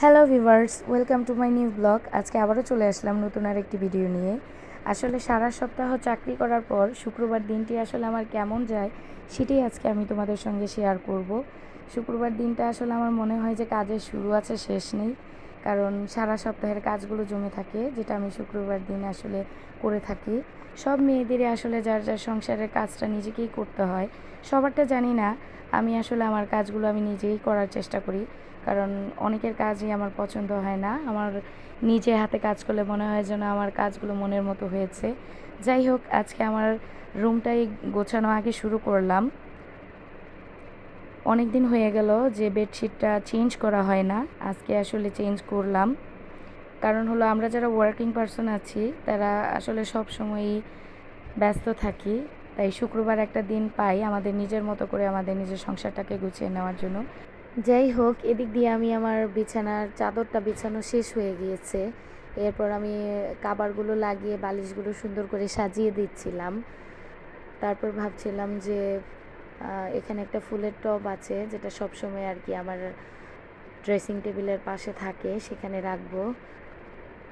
Hello viewers welcome to my new blog আজকে আবারও চলে আসলাম নতুন আর একটি ভিডিও নিয়ে। আসলে সারা সপ্তাহ চাকরি করার পর শুক্রবার দিনটি আসলে আমার কেমন যায়, সেটাই আজকে আমি তোমাদের সঙ্গে শেয়ার করব। শুক্রবার দিনটা আসলে আমার মনে হয় যে কাজের শুরু আছে, শেষ নেই। কারণ সারা সপ্তাহের কাজগুলো জমে থাকে, যেটা আমি শুক্রবার দিন আসলে করে থাকি। সব মেয়েদেরই আসলে যার যার সংসারের কাজটা নিজেকেই করতে হয়। সবারটা জানি না, আমি আসলে আমার কাজগুলো আমি নিজেই করার চেষ্টা করি। কারণ অনেকের কাজই আমার পছন্দ হয় না। আমার নিজে হাতে কাজ করলে মনে হয় যেন আমার কাজগুলো মনের মতো হয়েছে। যাই হোক, আজকে আমার রুমটাই গোছানো আগে শুরু করলাম। অনেক দিন হয়ে গেল যে বেডশিটটা চেঞ্জ করা হয় না, আজকে আসলে চেঞ্জ করলাম। কারণ হলো আমরা যারা ওয়ার্কিং পারসন আছি, তারা আসলে সব সময়ই ব্যস্ত থাকি। তাই শুক্রবার একটা দিন পাই আমাদের নিজের মতো করে আমাদের নিজের সংসারটাকে গুছিয়ে নেওয়ার জন্য। যাই হোক এদিক দিয়ে আমি আমার বিছানার চাদরটা বিছানো শেষ হয়ে গিয়েছে। এরপর আমি কাবারগুলো লাগিয়ে, বালিশগুলো সুন্দর করে সাজিয়ে দিচ্ছিলাম। তারপর ভাবছিলাম যে এখানে একটা ফুলের টব আছে, যেটা সবসময় আর কি আমার ড্রেসিং টেবিলের পাশে থাকে, সেখানে রাখব।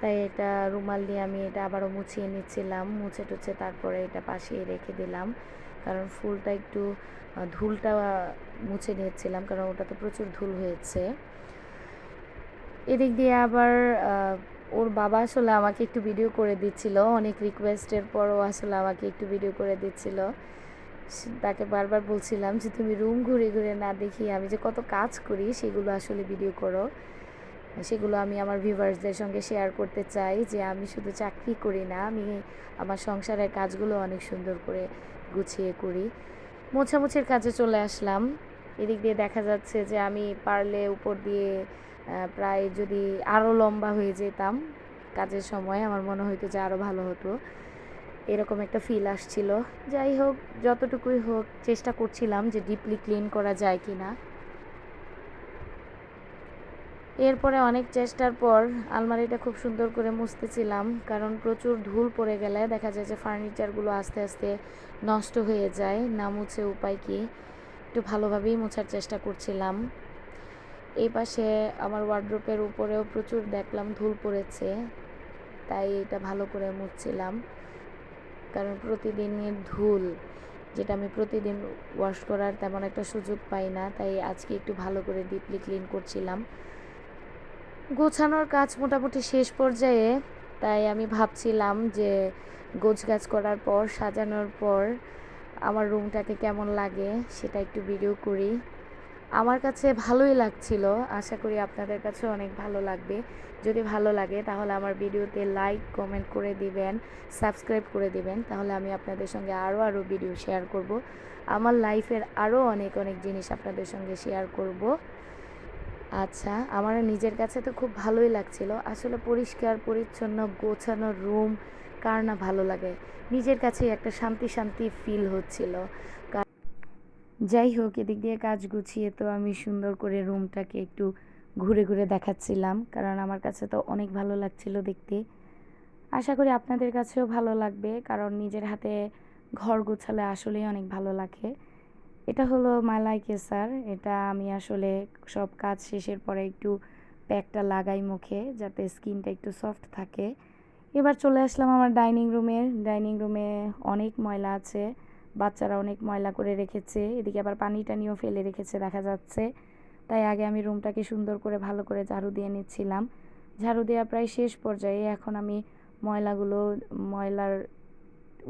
তাই এটা রুমাল দিয়ে আমি এটা আবারও মুছিয়ে নিচ্ছিলাম। মুছে টুছে তারপরে এটা পাশে রেখে দিলাম। কারণ ফুলটা একটু ধুলটা মুছে নিয়েছিলাম কারণ ওটাতে প্রচুর ধুল হয়েছে। এদিক দিয়ে আবার ওর বাবা আসলে আমাকে একটু ভিডিও করে দিচ্ছিল। অনেক রিকোয়েস্টের পরও আসলে আমাকে একটু ভিডিও করে দিচ্ছিল। তাকে বারবার বলছিলাম যে, তুমি রুম ঘুরে ঘুরে না দেখি, আমি যে কত কাজ করি, সেগুলো আসলে ভিডিও করো। সেগুলো আমি আমার ভিউয়ার্সদের সঙ্গে শেয়ার করতে চাই যে আমি শুধু চাকরি করি না, আমি আমার সংসারের কাজগুলো অনেক সুন্দর করে গুছিয়ে করি। মোছামুছির কাজে চলে আসলাম। এদিক দিয়ে দেখা যাচ্ছে যে আমি পারলে উপর দিয়ে প্রায় যদি আরও লম্বা হয়ে যেতাম কাজের সময়, আমার মনে হতো যে আরও ভালো হতো। এরকম একটা ফিল আসছিল। যাই হোক, যতটুকুই হোক, চেষ্টা করছিলাম যে ডিপলি ক্লিন করা যায় কি না এরপরে অনেক চেষ্টার পর আলমারিটা খুব সুন্দর করে মুছতেছিলাম, কারণ প্রচুর ধুল পড়ে গেলে দেখা যায় যে ফার্নিচারগুলো আস্তে আস্তে নষ্ট হয়ে যায়, না মুছে উপায় কি? একটু ভালোভাবেই মোছার চেষ্টা করছিলাম। এই পাশে আমার ওয়ার্ড্রোপের উপরেও প্রচুর দেখলাম ধুল পড়েছে, তাই এটা ভালো করে মুছছিলাম, কারণ প্রতিদিনের ধুল, যেটা আমি প্রতিদিন ওয়াশ করার তেমন একটা সুযোগ পাই না, তাই আজকে একটু ভালো করে ডিপলি ক্লিন করছিলাম। গোছানোর কাজ মোটামুটি শেষ পর্যায়ে, তাই আমি ভাবছিলাম যে গোছ গাছ করার পর, সাজানোর পর আমার রুমটাকে কেমন লাগে সেটা একটু ভিডিও করি। আমার কাছে ভালোই লাগছিল, আশা করি আপনাদের কাছে অনেক ভালো লাগবে। যদি ভালো লাগে, তাহলে আমার ভিডিওতে লাইক কমেন্ট করে দিবেন সাবস্ক্রাইব করে দিবেন, তাহলে আমি আপনাদের সঙ্গে আরও আরও ভিডিও শেয়ার করব। আমার লাইফের আরও অনেক অনেক জিনিস আপনাদের সঙ্গে শেয়ার করব। আচ্ছা আমার নিজের কাছে তো খুব ভালোই লাগছিল। আসলে পরিষ্কার, পরিচ্ছন্ন, গোছানো রুম কার না ভালো লাগে? নিজের কাছে একটা শান্তি শান্তি ফিল হচ্ছিল। যাই হোক, এদিক দিয়ে কাজ গুছিয়ে তো আমি সুন্দর করে রুমটাকে একটু ঘুরে ঘুরে দেখাচ্ছিলাম, কারণ আমার কাছে তো অনেক ভালো লাগছিল দেখতে। আশা করি আপনাদের কাছেও ভালো লাগবে, কারণ নিজের হাতে ঘর গোছালে আসলেই অনেক ভালো লাগে। এটা হলো মালাই কেসার এটা আমি আসলে সব কাজ শেষের পরে একটু প্যাকটা লাগাই মুখে যাতে স্কিনটা একটু সফট থাকে। এবার চলে আসলাম আমার ডাইনিং রুমে। ডাইনিং রুমে অনেক ময়লা আছে। বাচ্চারা অনেক ময়লা করে রেখেছে। এদিকে আবার পানি টানিও ফেলে রেখেছে, দেখা যাচ্ছে। তাই আগে আমি রুমটাকে সুন্দর করে ভালো করে ঝাড়ু দিয়ে নিচ্ছিলাম। ঝাড়ু দেওয়া প্রায় শেষ পর্যায়ে এখন আমি ময়লাগুলো ময়লার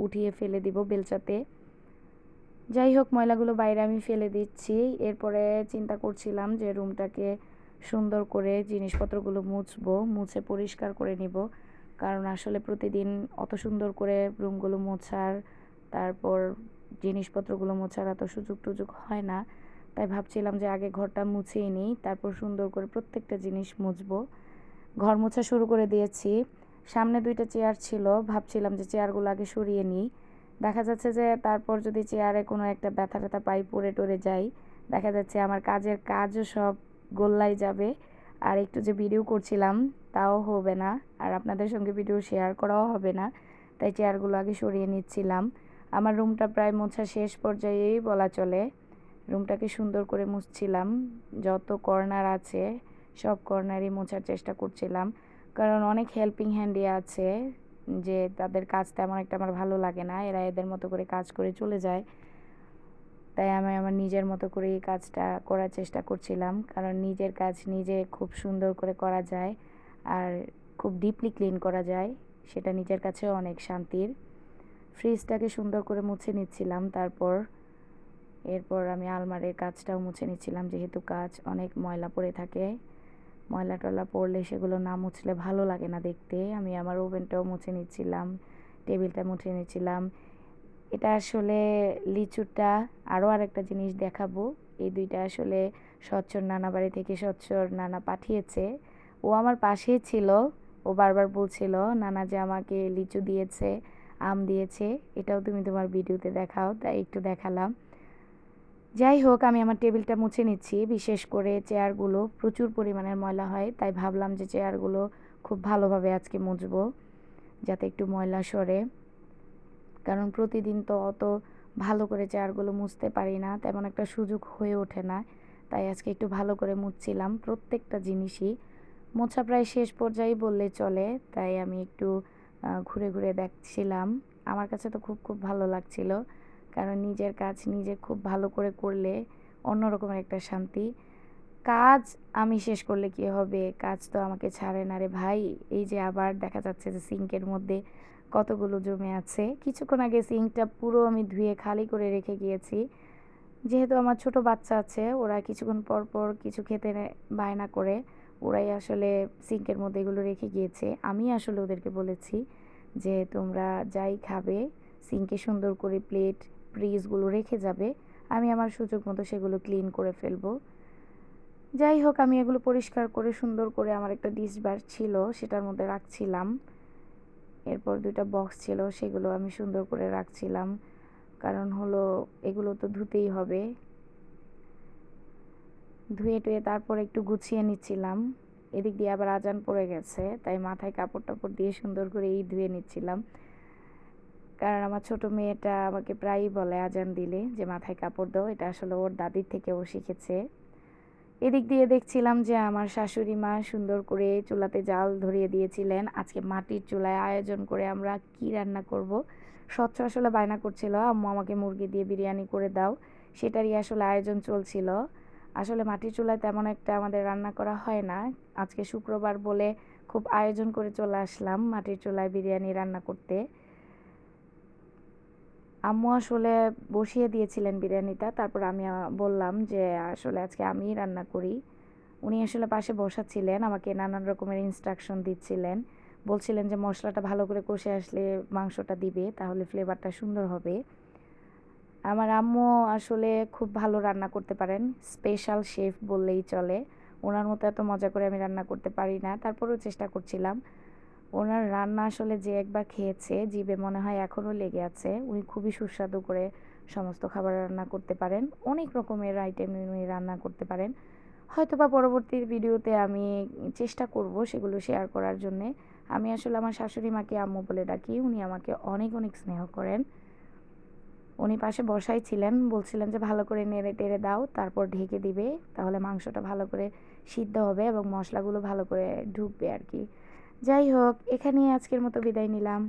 উঠিয়ে ফেলে দিব বেলচাতে। যাই হোক, ময়লাগুলো বাইরে আমি ফেলে দিচ্ছি। এরপরে চিন্তা করছিলাম যে রুমটাকে সুন্দর করে জিনিসপত্রগুলো মুছবো, মুছে পরিষ্কার করে নিব। কারণ আসলে প্রতিদিন অত সুন্দর করে রুমগুলো মোছার, তারপর জিনিসপত্রগুলো মোছার এত সুযোগ টুযোগ হয় না। তাই ভাবছিলাম যে আগে ঘরটা মুছিয়ে নিই, তারপর সুন্দর করে প্রত্যেকটা জিনিস মুছবো। ঘর মোছা শুরু করে দিয়েছি। সামনে দুইটা চেয়ার ছিল, ভাবছিলাম যে চেয়ারগুলো আগে সরিয়ে নিই। দেখা যাচ্ছে যে তারপর যদি চেয়ারে কোনো একটা ব্যথা ট্যাথা পাই, পড়ে টরে যাই, দেখা যাচ্ছে আমার কাজের কাজও সব গোল্লাই যাবে। আর একটু যে ভিডিও করছিলাম, তাও হবে না। আর আপনাদের সঙ্গে ভিডিও শেয়ার করাও হবে না। তাই চেয়ারগুলো আগে সরিয়ে নিচ্ছিলাম। আমার রুমটা প্রায় মোছা শেষ পর্যায়েই বলা চলে। রুমটাকে সুন্দর করে মুছছিলাম। যত কর্নার আছে, সব কর্নারই মোছার চেষ্টা করছিলাম। কারণ অনেক হেল্পিং হ্যান্ডি আছে। যে তাদের কাজ তেমন একটা আমার ভালো লাগে না, এরা এদের মতো করে কাজ করে চলে যায়। তাই আমি আমার নিজের মতো করে এই কাজটা করার চেষ্টা করছিলাম, কারণ নিজের কাজ নিজে খুব সুন্দর করে করা যায় আর খুব ডিপলি ক্লিন করা যায়, সেটা নিজের কাছেও অনেক শান্তির। ফ্রিজটাকে সুন্দর করে মুছে নিচ্ছিলাম, তারপর, এরপর আমি আলমারির কাজটাও মুছে নিচ্ছিলাম, যেহেতু কাজ অনেক ময়লা পড়ে থাকে। ময়লা টয়লা পড়লে সেগুলো না মুছলে ভালো লাগে না দেখতে। আমি আমার ওভেনটাও মুছে নিচ্ছিলাম, টেবিলটা মুছে নিচ্ছিলাম। এটা আসলে লিচুটা আরও আরেকটা জিনিস দেখাবো। এই দুইটা আসলে স্বচ্ছর নানা বাড়ি থেকে স্বচ্ছর নানা পাঠিয়েছে। ও আমার পাশেই ছিল, ও বারবার বলছিল, নানা যে আমাকে লিচু দিয়েছে, আম দিয়েছে, এটাও তুমি তোমার ভিডিওতে দেখাও। তাই একটু দেখালাম। যাই হোক, আমি আমার টেবিলটা মুছে নিচ্ছি। বিশেষ করে চেয়ারগুলো প্রচুর পরিমাণের ময়লা হয়, তাই ভাবলাম যে চেয়ারগুলো খুব ভালোভাবে আজকে মুছবো, যাতে একটু ময়লা সরে। কারণ প্রতিদিন তো অত ভালো করে চেয়ারগুলো মুছতে পারি না, তেমন একটা সুযোগ হয়ে ওঠে না। তাই আজকে একটু ভালো করে মুছছিলাম প্রত্যেকটা জিনিসই। মোছা প্রায় শেষ পর্যায়ে বললে চলে, তাই আমি একটু ঘুরে ঘুরে দেখছিলাম। আমার কাছে তো খুব খুব ভালো লাগছিল। কারণ নিজের কাজ নিজে খুব ভালো করে করলে অন্যরকমের একটা শান্তি। কাজ আমি শেষ করলে কি হবে? কাজ তো আমাকে ছাড়ে না রে ভাই। এই যে আবার দেখা যাচ্ছে যে সিঙ্কের মধ্যে কতগুলো জমে আছে। কিছুক্ষণ আগে সিঙ্কটা পুরো আমি ধুয়ে খালি করে রেখে গিয়েছি। যেহেতু আমার ছোট বাচ্চা আছে, ওরা কিছুক্ষণ পর পর কিছু খেতে বায়না করে, ওরাই আসলে সিঙ্কের মধ্যে এগুলো রেখে গিয়েছে। আমি আসলে ওদেরকে বলেছি যে তোমরা যাই খাবে সিঙ্কে সুন্দর করে প্লেট ফ্রিজগুলো রেখে যাবে, আমি আমার সুযোগ মতো সেগুলো ক্লিন করে ফেলব। যাই হোক, আমি এগুলো পরিষ্কার করে, সুন্দর করে আমার একটা ডিশ বার ছিল, সেটার মধ্যে রাখছিলাম। এরপর দুইটা বক্স ছিল, সেগুলো আমি সুন্দর করে রাখছিলাম। কারণ হলো, এগুলো তো ধুতেই হবে। ধুয়ে টুয়ে তারপর একটু গুছিয়ে নিচ্ছিলাম। এদিক দিয়ে আবার আজান পড়ে গেছে, তাই মাথায় কাপড় টাপড় দিয়ে সুন্দর করে এই ধুয়ে নিচ্ছিলাম। কারণ আমার ছোট মেয়েটা আমাকে প্রায়ই বলে, আজান দিলে যে মাথায় কাপড় দাও, এটা আসলে ওর দাদির থেকে ও শিখেছে। এদিক দিয়ে দেখছিলাম যে আমার শাশুড়ি মা সুন্দর করে চুলাতে জাল ধরিয়ে দিয়েছিলেন। আজকে মাটির চুলায় আয়োজন করে আমরা কি রান্না করব? স্বচ্ছ আসলে বায়না করছিল, আম্মু, আমাকে মুরগি দিয়ে বিরিয়ানি করে দাও। সেটারই আসলে আয়োজন চলছিল। আসলে মাটির চুলায় তেমন একটা আমাদের রান্না করা হয় না। আজকে শুক্রবার বলে খুব আয়োজন করে চলে আসলাম মাটির চুলায় বিরিয়ানি রান্না করতে। আম্মু আসলে বসিয়ে দিয়েছিলেন বিরিয়ানিটা। তারপর আমি বললাম যে, আসলে আজকে আমিই রান্না করি। উনি আসলে পাশে বসাচ্ছিলেন, আমাকে নানান রকমের ইনস্ট্রাকশন দিচ্ছিলেন। বলছিলেন যে, মশলাটা ভালো করে কষে আসলে মাংসটা দিবে, তাহলে ফ্লেভারটা সুন্দর হবে। আমার আম্মু আসলে খুব ভালো রান্না করতে পারেন স্পেশাল শেফ বললেই চলে। ওনার মতো এত মজা করে আমি রান্না করতে পারি না। তারপরেও চেষ্টা করছিলাম। ওনার রান্না আসলে যে একবার খেয়েছে, জিভে মনে হয় এখনও লেগে আছে। উনি খুবই সুস্বাদু করে সমস্ত খাবার রান্না করতে পারেন। অনেক রকমের আইটেম উনি রান্না করতে পারেন। হয়তো বা পরবর্তী ভিডিওতে আমি চেষ্টা করব সেগুলো শেয়ার করার জন্যে। আমি আসলে আমার শাশুড়ি মাকে আম্মু বলে ডাকি, উনি আমাকে অনেক অনেক স্নেহ করেন। উনি পাশে বসাই ছিলেন, বলছিলেন যে, ভালো করে নেড়ে টেড়ে দাও, তারপর ঢেকে দিবে। তাহলে মাংসটা ভালো করে সিদ্ধ হবে এবং মশলাগুলো ভালো করে ঢুকবে আর কি। যাই হোক এখানেই আজকের মতো বিদায় নিলাম।